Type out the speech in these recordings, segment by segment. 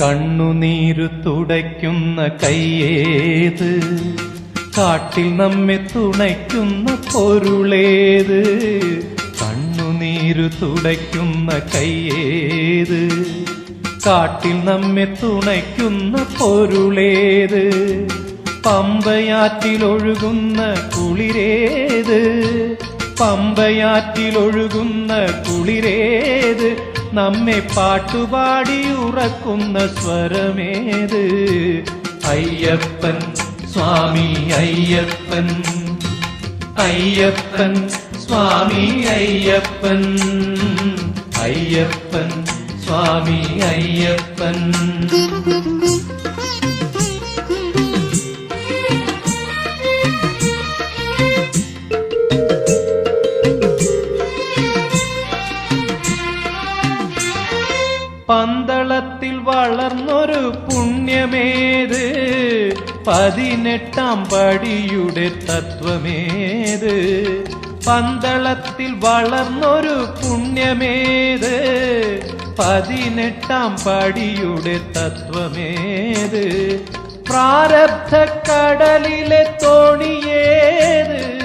കണ്ണുനീരു തുടയ്ക്കുന്ന കയ്യേത് കാട്ടിൽ നമ്മെ തുണയ്ക്കുന്ന പൊരുളേത്? കണ്ണുനീരു തുടയ്ക്കുന്ന കയ്യേത് കാട്ടിൽ നമ്മെ തുണയ്ക്കുന്ന പൊരുളേത്? പമ്പയാറ്റിലൊഴുകുന്ന കുളിരേത്? പമ്പയാറ്റിലൊഴുകുന്ന കുളിരേത്? നമ്മെ പാട്ടുപാടി ഉറക്കുന്ന സ്വരമേത് അയ്യപ്പൻ സ്വാമി അയ്യപ്പൻ അയ്യപ്പൻ സ്വാമി അയ്യപ്പൻ അയ്യപ്പൻ സ്വാമി അയ്യപ്പൻ പന്തളത്തിൽ വളർന്നൊരു പുണ്യമേത്? പതിനെട്ടാം പടിയുടെ തത്വമേത്? പന്തളത്തിൽ വളർന്നൊരു പുണ്യമേത്? പതിനെട്ടാം പടിയുടെ തത്വമേത്? പ്രാരബ്ധ കടലിലെ തോണിയേത്?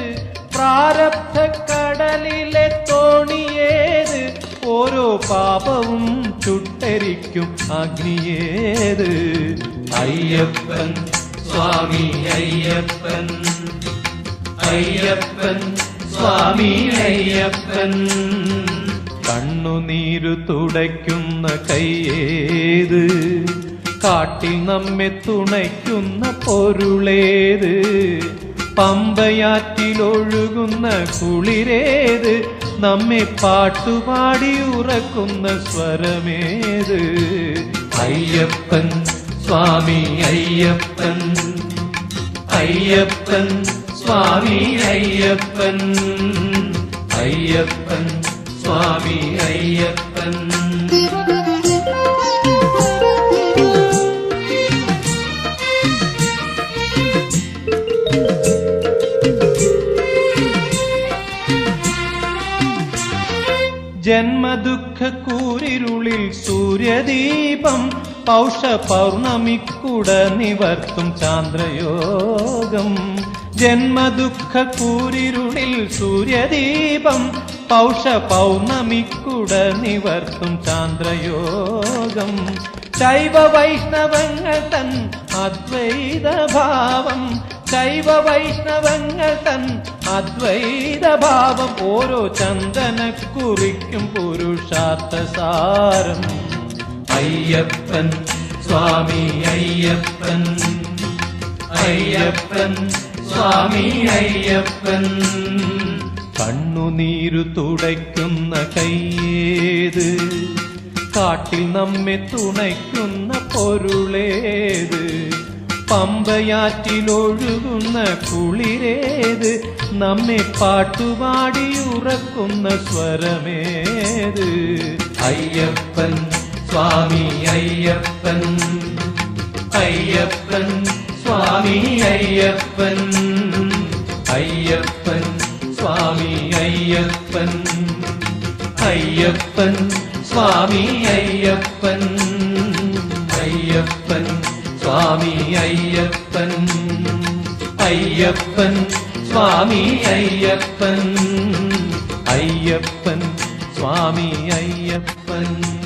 പ്രാരബ്ധ കടലിലെ തോണിയേത്? ഓരോ പാപവും ചുട്ടരിക്കും അഗ്നിയേത്. അയ്യപ്പൻ സ്വാമി അയ്യപ്പൻ. അയ്യപ്പൻ സ്വാമി അയ്യപ്പൻ. കണ്ണുനീരു തുടയ്ക്കുന്ന കയ്യേത് കാട്ടിൽ നമ്മെ തുണയ്ക്കുന്ന പൊരുളേത്. പമ്പയാറ്റിലൊഴുകുന്ന കുളിരേത് നമ്മെ പാട്ടുപാടി ഉറക്കുന്ന സ്വരമേത് അയ്യപ്പൻ സ്വാമി അയ്യപ്പൻ അയ്യപ്പൻ സ്വാമി അയ്യപ്പൻ അയ്യപ്പൻ സ്വാമി അയ്യപ്പൻ ജന്മദുഃഖ കൂരിരുളിൽ സൂര്യദീപം പൗഷ പൗർണമിക്കുട നിവർത്തും ചാന്ദ്രയോഗം. ജന്മദുഃഖ കൂരിരുളിൽ സൂര്യദീപം പൗഷ പൗർണമിക്കുട നിവർത്തും ചാന്ദ്രയോഗം. ശൈവ വൈഷ്ണവങ്ങൾ തൻ അദ്വൈത ഭാവം ശൈവ വൈഷ്ണവങ്ങൾ തൻ അദ്വൈത ഭാവം ഓരോ ചന്ദന കുറിക്കും പുരുഷാർത്ഥ സാരം അയ്യപ്പൻ സ്വാമി അയ്യപ്പൻ അയ്യപ്പൻ സ്വാമി അയ്യപ്പൻ കണ്ണുനീരു തുടയ്ക്കുന്ന കയ്യേത് കാട്ടിൽ നമ്മെ തുണയ്ക്കുന്ന പൊരുളേത് പമ്പയാറ്റിലൊഴുകുന്ന കുളിരേത് നമ്മെ പാട്ടുപാടി ഉറക്കുന്ന സ്വരമേത് അയ്യപ്പൻ സ്വാമി അയ്യപ്പൻ അയ്യപ്പൻ സ്വാമി അയ്യപ്പൻ അയ്യപ്പൻ സ്വാമി അയ്യപ്പൻ അയ്യപ്പൻ സ്വാമി അയ്യപ്പൻ അയ്യപ്പൻ സ്വാമി അയ്യപ്പൻ. അയ്യപ്പൻ സ്വാമി അയ്യപ്പൻ. അയ്യപ്പൻ സ്വാമി അയ്യപ്പൻ.